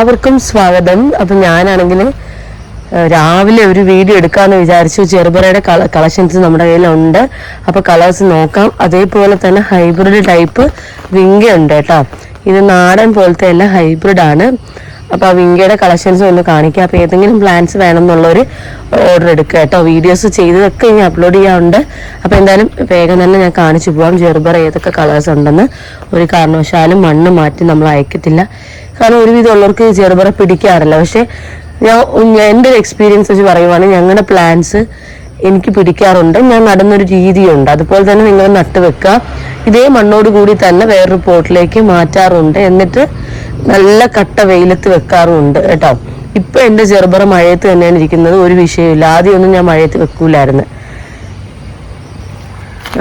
എല്ലാവർക്കും സ്വാഗതം. അപ്പം ഞാനാണെങ്കിൽ രാവിലെ ഒരു വീഡിയോ എടുക്കാമെന്ന് വിചാരിച്ചു. ചെറുപറയുടെ കള കളക്ഷൻസ് നമ്മുടെ കയ്യിലുണ്ട്. അപ്പോൾ കളേഴ്സ് നോക്കാം. അതേപോലെ തന്നെ ഹൈബ്രിഡ് ടൈപ്പ് വിങ്ക ഉണ്ട് കേട്ടോ. ഇത് നാടൻ പോലത്തെ അല്ല ഹൈബ്രിഡ് ആണ്. അപ്പോൾ ആ വിങ്കയുടെ കളക്ഷൻസ് ഒന്ന് കാണിക്കാം. അപ്പോൾ ഏതെങ്കിലും പ്ലാൻസ് വേണം എന്നുള്ളൊരു ഓർഡർ എടുക്കുക കേട്ടോ. വീഡിയോസ് ചെയ്തതൊക്കെ ഇനി അപ്ലോഡ് ചെയ്യാറുണ്ട് അപ്പോൾ എന്തായാലും വേഗം തന്നെ ഞാൻ കാണിച്ചു പോവാം. ചെറുപറ ഏതൊക്കെ കളേഴ്സ് ഉണ്ടെന്ന് ഒരു കാരണവശാലും മണ്ണ് മാറ്റി നമ്മൾ അയക്കത്തില്ല. കാരണം ഒരുവിധം ഉള്ളവർക്ക് ചെറുപറ പിടിക്കാറില്ല. പക്ഷെ ഞാൻ എന്റെ ഒരു എക്സ്പീരിയൻസ് വെച്ച് പറയുവാണെങ്കിൽ ഞങ്ങളുടെ പ്ലാന്റ്സ് എനിക്ക് പിടിക്കാറുണ്ട്. ഞാൻ നടുന്നൊരു രീതിയുണ്ട്. അതുപോലെ തന്നെ നിങ്ങൾ നട്ട് വെക്കുക. ഇതേ മണ്ണോട് കൂടി തന്നെ വേറൊരു പോട്ടിലേക്ക് മാറ്റാറുണ്ട്. എന്നിട്ട് നല്ല കട്ട വെയിലത്ത് വെക്കാറുമുണ്ട് കേട്ടോ. ഇപ്പൊ എന്റെ ചെറുപറ മഴയത്ത് തന്നെയാണ് ഇരിക്കുന്നത്. ഒരു വിഷയമില്ല ആദ്യമൊന്നും ഞാൻ മഴയത്ത് വെക്കൂലായിരുന്നു.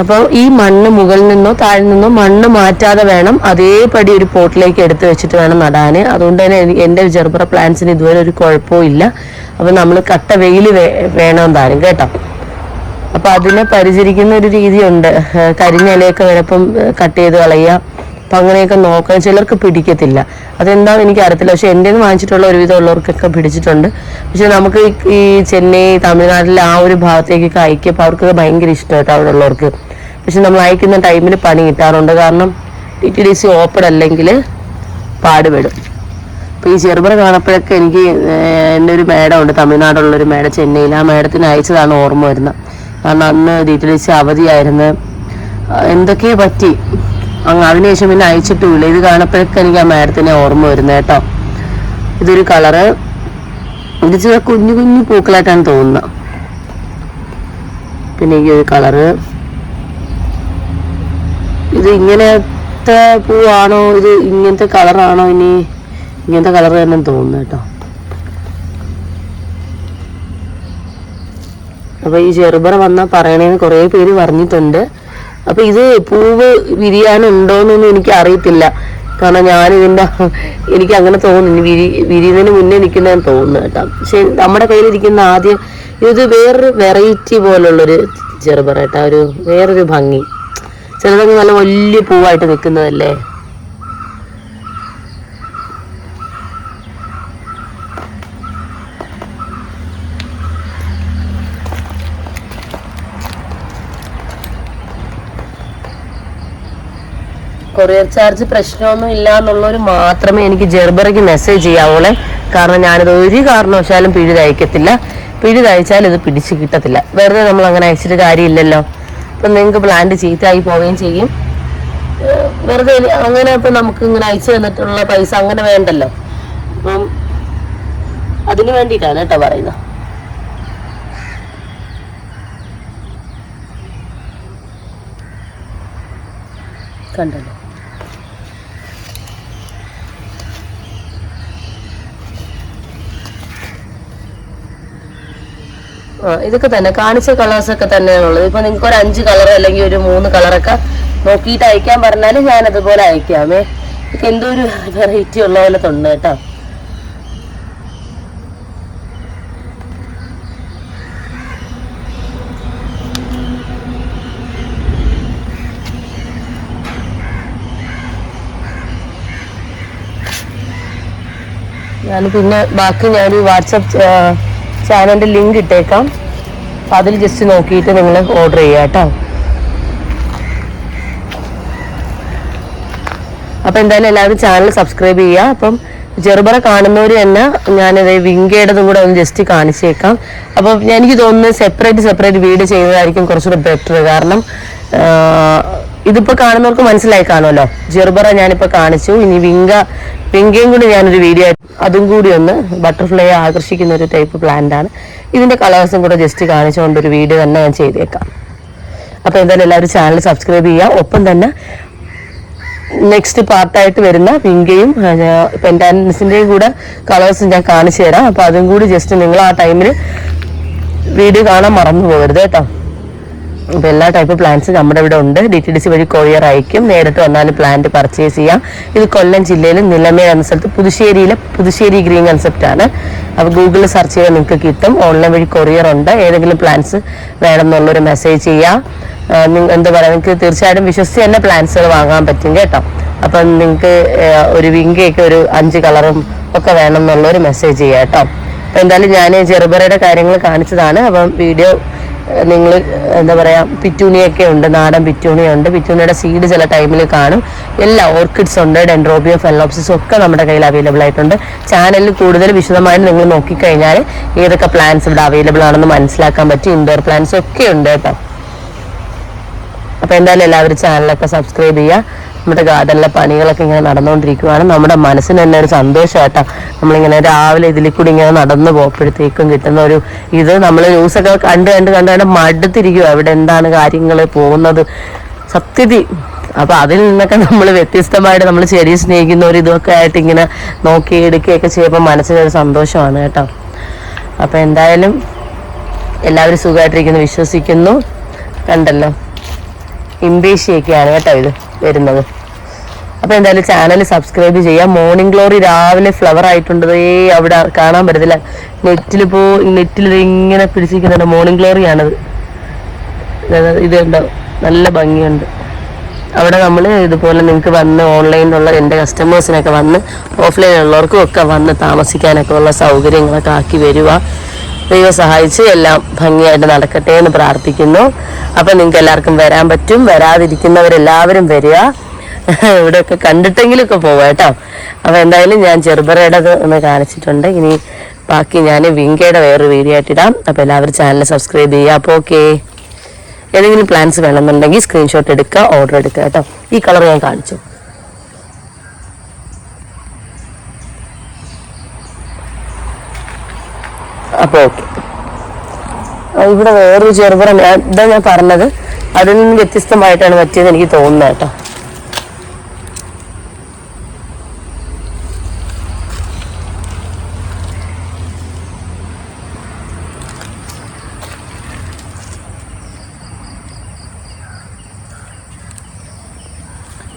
അപ്പോൾ ഈ മണ്ണ് മുകളിൽ നിന്നോ താഴെ നിന്നോ മണ്ണ് മാറ്റാതെ വേണം അതേപടി ഒരു പോട്ടിലേക്ക് എടുത്തു വെച്ചിട്ട് വേണം നടാന് അതുകൊണ്ട് തന്നെ എന്റെ ജെർബറ പ്ലാന്റ്സിന് ഇതുവരെ ഒരു കുഴപ്പവും ഇല്ല. അപ്പോൾ നമ്മൾ കട്ട വെയിൽ വേണം താനും കേട്ടോ. അപ്പോൾ അതിനെ പരിചരിക്കുന്ന ഒരു രീതിയുണ്ട്. കരിഞ്ഞലയൊക്കെ വരപ്പം കട്ട് ചെയ്ത് കളയുക. അപ്പൊ അങ്ങനെയൊക്കെ നോക്കാൻ ചിലർക്ക് പിടിക്കത്തില്ല. അതെന്താണെന്ന് എനിക്ക് അറിയത്തില്ല. പക്ഷെ എന്റെ വാങ്ങിച്ചിട്ടുള്ള ഒരുവിധം ഉള്ളവർക്കൊക്കെ പിടിച്ചിട്ടുണ്ട്. പക്ഷെ നമുക്ക് ഈ- ചെന്നൈ തമിഴ്നാട്ടിലെ ആ ഒരു ഭാഗത്തേക്കൊക്കെ അയക്കിയപ്പോൾ അവർക്കൊക്കെ ഭയങ്കര ഇഷ്ടമായിട്ട് അവിടെ ഉള്ളവർക്ക്. പക്ഷെ നമ്മൾ അയക്കുന്ന ടൈമിൽ പണി കിട്ടാറുണ്ട്. കാരണം T T D C open അല്ലെങ്കിൽ പാടുപെടും. അപ്പോൾ ഈ ചെറുപറ കാണപ്പോഴൊക്കെ എനിക്ക് എന്റെ ഒരു മേഡം ഉണ്ട് തമിഴ്നാടുള്ള ഒരു മേഡം ചെന്നൈയിൽ ആ മേഡത്തിന് അയച്ചതാണ് ഓർമ്മ വരുന്നത്. കാരണം അന്ന് ടി ടി ഡി സി അവധിയായിരുന്നു. എന്തൊക്കെയോ പറ്റി. അങ്ങ് അതിനുശേഷം പിന്നെ അയച്ചിട്ടുമില്ല ഇത് കാണപ്പോഴൊക്കെ എനിക്ക് ആ മാഡത്തിനെ ഓർമ്മ വരുന്നത് കേട്ടോ. ഇതൊരു കളറ് ഇത് ചില കുഞ്ഞു കുഞ്ഞു പൂക്കളായിട്ടാണ് തോന്നുന്നത്. പിന്നെ ഈ ഒരു കളറ് ഇത് ഇങ്ങനത്തെ പൂവാണോ? ഇത് ഇങ്ങനത്തെ കളറാണോ ഇനി? ഇങ്ങനത്തെ കളർ തന്നെ തോന്നുന്നു കേട്ടോ. അപ്പൊ ഈ ചെറുപറ വന്നാൽ പറയണേന്ന് കുറേ പേര് പറഞ്ഞിട്ടുണ്ട്. അപ്പൊ ഇത് പൂവ് വിരിയാനുണ്ടോന്നൊന്നും എനിക്ക് അറിയത്തില്ല കാരണം ഞാൻ ഇതിന്റെ എനിക്ക് അങ്ങനെ തോന്നുന്നു വിരി വിരിയുന്നതിന് മുന്നേ നിൽക്കുന്നതെന്ന് തോന്നുന്നു കേട്ടോ. പക്ഷെ നമ്മുടെ കയ്യിലിരിക്കുന്ന ആദ്യം ഇത് വേറൊരു വെറൈറ്റി പോലുള്ളൊരു ചെറുപറ കേട്ടോ ഒരു വേറൊരു ഭംഗി. ചിലതൊക്കെ നല്ല വലിയ പൂവായിട്ട് നിൽക്കുന്നതല്ലേ? കൊറിയർ ചാർജ് പ്രശ്നമൊന്നും ഇല്ല എന്നുള്ളൊരു മാത്രമേ എനിക്ക് ജെർബറയ്ക്ക് മെസ്സേജ് ചെയ്യാവുള്ളേ കാരണം ഞാനിത് ഒരു കാരണവശാലും പിഴുതയക്കത്തില്ല പിഴുതയച്ചാൽ ഇത് പിടിച്ച് കിട്ടത്തില്ല. വെറുതെ നമ്മൾ അങ്ങനെ അയച്ചിട്ട് കാര്യമില്ലല്ലോ. അപ്പൊ നിങ്ങൾക്ക് പ്ലാന്റ് ചീത്തയായി പോവുകയും ചെയ്യും. വെറുതെ അങ്ങനെ ഇപ്പം നമുക്ക് ഇങ്ങനെ അയച്ചു തന്നിട്ടുള്ള പൈസ അങ്ങനെ വേണ്ടല്ലോ. അപ്പം അതിന് വേണ്ടിയിട്ടാണ് കേട്ടോ പറയുന്നത്. കണ്ടല്ലോ. ഇതൊക്കെ തന്നെ. കാണിച്ച കളേഴ്സ് ഒക്കെ തന്നെയാണുള്ളത് ഇപ്പൊ നിങ്ങൾക്ക് ഒരു അഞ്ച് കളർ അല്ലെങ്കിൽ ഒരു മൂന്ന് കളറൊക്കെ നോക്കിയിട്ട് അയക്കാൻ പറഞ്ഞാലും ഞാൻ അതുപോലെ അയക്കാമേ ഇതൊക്കെ എന്തോ ഒരു വെറൈറ്റി ഉള്ള പോലെ തൊണ്ട് കേട്ടോ. ഞാൻ പിന്നെ ബാക്കി ഞാൻ വാട്സപ്പ് ചാനലിന്റെ ലിങ്ക് ഇട്ടേക്കാം. അപ്പൊ അതിൽ ജസ്റ്റ് നോക്കിയിട്ട് നിങ്ങൾ ഓർഡർ ചെയ്യാം കേട്ടോ അപ്പൊ എന്തായാലും എല്ലാവരും ചാനൽ സബ്സ്ക്രൈബ് ചെയ്യുക അപ്പം ചെറുപറ കാണുന്നവർ തന്നെ ഞാനത് വിങ്കയുടേതും കൂടെ ഒന്ന് ജസ്റ്റ് കാണിച്ചേക്കാം. അപ്പം എനിക്ക് തോന്നുന്നത് സെപ്പറേറ്റ് സെപ്പറേറ്റ് വീട് ചെയ്യുന്നതായിരിക്കും കുറച്ചുകൂടെ ബെറ്റർ കാരണം ഇതിപ്പോ കാണുന്നവർക്ക് മനസ്സിലായി കാണുമല്ലോ. ജെർബറ ഞാനിപ്പോ കാണിച്ചു. ഇനി വിങ്ക വിങ്കയും കൂടി ഞാനൊരു വീഡിയോ അതും കൂടി ഒന്ന് ബട്ടർഫ്ലൈ ആകർഷിക്കുന്ന ഒരു ടൈപ്പ് പ്ലാന്റ് ആണ്. ഇതിന്റെ കളേഴ്സും കൂടെ ജസ്റ്റ് കാണിച്ചുകൊണ്ട് ഒരു വീഡിയോ തന്നെ ഞാൻ ചെയ്തേക്കാം. അപ്പൊ എന്തായാലും എല്ലാവരും ചാനൽ സബ്സ്ക്രൈബ് ചെയ്യുക ഒപ്പം തന്നെ നെക്സ്റ്റ് പാർട്ടായിട്ട് വരുന്ന വിങ്കയും പെന്റാനസിന്റെയും കൂടെ കളേഴ്സ് ഞാൻ കാണിച്ചു തരാം. അപ്പൊ അതും കൂടി ജസ്റ്റ് നിങ്ങൾ ആ ടൈമിൽ വീഡിയോ കാണാൻ മറന്നു പോകരുത് കേട്ടോ. അപ്പൊ എല്ലാ ടൈപ്പ് പ്ലാന്റ്സും നമ്മുടെ ഇവിടെ ഉണ്ട്. ഡി ടി ഡി സി വഴി കൊറിയർ അയക്കും. നേരിട്ട് വന്നാൽ പ്ലാന്റ് പർച്ചേസ് ചെയ്യാം. ഇത് കൊല്ലം ജില്ലയിൽ നിലമേൽ എന്ന സ്ഥലത്ത് പുതുശ്ശേരിയിലെ പുതുശ്ശേരി ഗ്രീൻ കൺസെപ്റ്റ് ആണ്. അപ്പോൾ ഗൂഗിളിൽ സെർച്ച് ചെയ്താൽ നിങ്ങൾക്ക് കിട്ടും. ഓൺലൈൻ വഴി കൊറിയർ ഉണ്ട്. ഏതെങ്കിലും പ്ലാന്റ്സ് വേണമെന്നുള്ളൊരു മെസ്സേജ് ചെയ്യാം. എന്താ പറയുക നിങ്ങൾക്ക് തീർച്ചയായിട്ടും വിശ്വസിച്ച് തന്നെ പ്ലാന്റ്സുകൾ വാങ്ങാൻ പറ്റും കേട്ടോ. അപ്പം നിങ്ങൾക്ക് ഒരു വിങ്കയൊക്കെ ഒരു അഞ്ച് കളറും ഒക്കെ വേണം എന്നുള്ളൊരു മെസ്സേജ് ചെയ്യാം കേട്ടോ. അപ്പം എന്തായാലും ഞാൻ ചെറുപറയുടെ കാര്യങ്ങൾ കാണിച്ചതാണ്. അപ്പം വീഡിയോ നിങ്ങൾ എന്താ പറയുക പിറ്റൂണിയൊക്കെ ഉണ്ട് നാടൻ പിറ്റൂണിയുണ്ട്. പിറ്റൂണിയുടെ സീഡ് ചില ടൈമിൽ കാണും. എല്ലാ ഓർക്കിഡ്സ് ഉണ്ട് ഡെൻഡ്രോബിയോ ഫെലോപ്സിസ് ഒക്കെ നമ്മുടെ കയ്യിൽ അവൈലബിൾ ആയിട്ടുണ്ട്. ചാനലിൽ കൂടുതൽ വിശദമായിട്ട് നിങ്ങൾ നോക്കിക്കഴിഞ്ഞാൽ ഏതൊക്കെ പ്ലാന്റ്സ് ഇവിടെ അവൈലബിൾ ആണെന്ന് മനസ്സിലാക്കാൻ പറ്റും. ഇൻഡോർ പ്ലാന്റ്സ് ഒക്കെ ഉണ്ട് കേട്ടോ. അപ്പോൾ എന്തായാലും എല്ലാവരും ചാനലൊക്കെ സബ്സ്ക്രൈബ് ചെയ്യുക. നമ്മുടെ ഗാർഡനിലെ പണികളൊക്കെ ഇങ്ങനെ നടന്നുകൊണ്ടിരിക്കുകയാണ് നമ്മുടെ മനസ്സിന് തന്നെ ഒരു സന്തോഷമായിട്ടാണ് നമ്മളിങ്ങനെ രാവിലെ ഇതിൽ കൂടി ഇങ്ങനെ നടന്നു പോകുമ്പോഴത്തേക്കും കിട്ടുന്ന ഒരു ഇത്. നമ്മൾ ന്യൂസൊക്കെ കണ്ട് കണ്ട് കണ്ട് കണ്ട് മടുത്തിരിക്കുക അവിടെ എന്താണ് കാര്യങ്ങൾ പോകുന്നത്? സത്യതി. അപ്പൊ അതിൽ നിന്നൊക്കെ നമ്മൾ വ്യത്യസ്തമായിട്ട് നമ്മൾ ചെടിയെ സ്നേഹിക്കുന്ന ഒരു ഇതൊക്കെ ആയിട്ട് ഇങ്ങനെ നോക്കി എടുക്കുകയൊക്കെ ചെയ്യുമ്പോൾ മനസ്സിനൊരു സന്തോഷമാണ് കേട്ടോ. അപ്പൊ എന്തായാലും എല്ലാവരും സുഖമായിട്ടിരിക്കുന്നു. വിശ്വസിക്കുന്നു. കണ്ടല്ലോ. ഇംബേഷ്യയൊക്കെയാണ് കേട്ടോ ഇത് വരുന്നത്. അപ്പൊ എന്തായാലും ചാനൽ സബ്സ്ക്രൈബ് ചെയ്യാം. മോർണിംഗ് ഗ്ലോറി രാവിലെ ഫ്ലവർ ആയിട്ടുണ്ട് ദേ അവിടെ കാണാൻ പറ്റത്തില്ല. നെറ്റിൽ പോ നെറ്റിൽ ഇങ്ങനെ പിടിച്ചിരിക്കുന്നുണ്ട് മോർണിംഗ് ഗ്ലോറിയാണത് ഇത് ഉണ്ടോ നല്ല ഭംഗിയുണ്ട്. അവിടെ നമ്മൾ ഇതുപോലെ നിങ്ങൾക്ക് വന്ന് ഓൺലൈനിലുള്ള എന്റെ കസ്റ്റമേഴ്സിനൊക്കെ വന്ന് ഓഫ്ലൈൻ ഉള്ളവർക്കും ഒക്കെ വന്ന് താമസിക്കാനൊക്കെ ഉള്ള സൗകര്യങ്ങളൊക്കെ ആക്കി വരിക ദൈവം സഹായിച്ച് എല്ലാം ഭംഗിയായിട്ട് നടക്കട്ടെ എന്ന് പ്രാർത്ഥിക്കുന്നു. അപ്പം നിങ്ങൾക്ക് എല്ലാവർക്കും വരാൻ പറ്റും. വരാതിരിക്കുന്നവരെല്ലാവരും വരിക. ഇവിടെയൊക്കെ കണ്ടിട്ടെങ്കിലൊക്കെ പോവാം കേട്ടോ. അപ്പോൾ എന്തായാലും ഞാൻ ചെറുപറയുടെ ഒന്ന് കാണിച്ചിട്ടുണ്ട്. ഇനി ബാക്കി ഞാൻ വിങ്കയുടെ വേറൊരു വീഡിയോ ആയിട്ടിടാം അപ്പോൾ എല്ലാവരും ചാനൽ സബ്സ്ക്രൈബ് ചെയ്യുക. അപ്പോൾ ഓക്കെ. ഏതെങ്കിലും പ്ലാൻസ് വേണമെന്നുണ്ടെങ്കിൽ സ്ക്രീൻഷോട്ട് എടുക്കുക ഓർഡർ എടുക്കുക കേട്ടോ. ഈ കളർ ഞാൻ കാണിച്ചു. അപ്പോൾ ഓക്കെ. ഇവിടെ വേറൊരു ചെറുപുറം ഇതാ ഞാൻ പറഞ്ഞത്. അതിൽ നിന്ന് വ്യത്യസ്തമായിട്ടാണ് പറ്റിയത് എനിക്ക് തോന്നുന്നത് കേട്ടോ.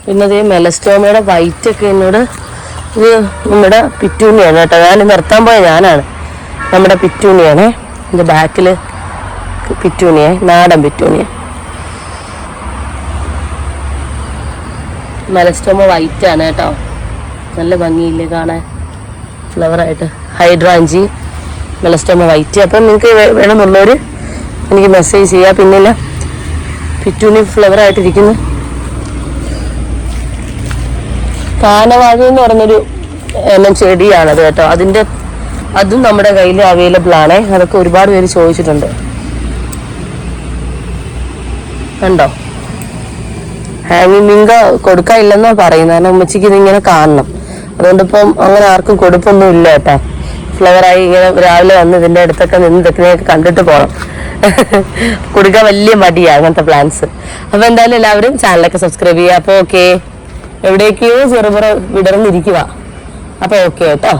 പിന്നെ അതേ മെലസ്റ്റോമയുടെ വൈറ്റൊക്കെ എന്നോട് ഇത് നമ്മുടെ പിറ്റൂണിയാണ് കേട്ടോ. ഞാൻ നിർത്താൻ പോയ ഞാനാണ്. നമ്മുടെ പിറ്റൂണിയാണേ. ഇതിന്റെ ബാക്കിൽ പിറ്റൂണിയെ നാടൻ പിറ്റൂണിയ. മെലസ്റ്റോമ വൈറ്റ് ആണ് കേട്ടോ. നല്ല ഭംഗിയില്ലേ കാണാൻ. ഫ്ലവറായിട്ട് ഹൈഡ്രാഞ്ചി. മെലസ്റ്റോമ വൈറ്റ് അപ്പം നിങ്ങൾക്ക് വേണമെന്നുള്ളവർ എനിക്ക് മെസ്സേജ് ചെയ്യാം. പിന്നില്ല പിറ്റൂണി ഫ്ലവറായിട്ടിരിക്കുന്നു കാനവാഴ എന്ന് പറഞ്ഞൊരു എണ്ണം ചെടിയാണത് കേട്ടോ. അതിന്റെ അതും നമ്മുടെ കയ്യിൽ അവൈലബിൾ ആണ്. അതൊക്കെ ഒരുപാട് പേര് ചോദിച്ചിട്ടുണ്ട്. കണ്ടോ? ഹാങ്ങിങ് മിങ്ക കൊടുക്കാനില്ലെന്നാണ് പറയുന്നത്. കാരണം ഉമ്മച്ചിക്ക് ഇതിങ്ങനെ കാണണം. അതുകൊണ്ട് ഇപ്പം അങ്ങനെ ആർക്കും കൊടുപ്പൊന്നും ഇല്ല കേട്ടോ ഫ്ലവറായി ഇങ്ങനെ രാവിലെ വന്ന് ഇതിന്റെ അടുത്തൊക്കെ നിന്ന് ഇതൊക്കെ കണ്ടിട്ട് പോകണം കൊടുക്കാൻ വലിയ മടിയാ അങ്ങനത്തെ പ്ലാൻസ് അപ്പൊ എന്തായാലും എല്ലാവരും ചാനലൊക്കെ സബ്സ്ക്രൈബ് ചെയ്യുക. അപ്പോൾ ഓക്കെ എവിടേക്കോ ചെറുപുറ വിടർന്നിരിക്കുക അപ്പൊ ഓക്കെ കേട്ടോ.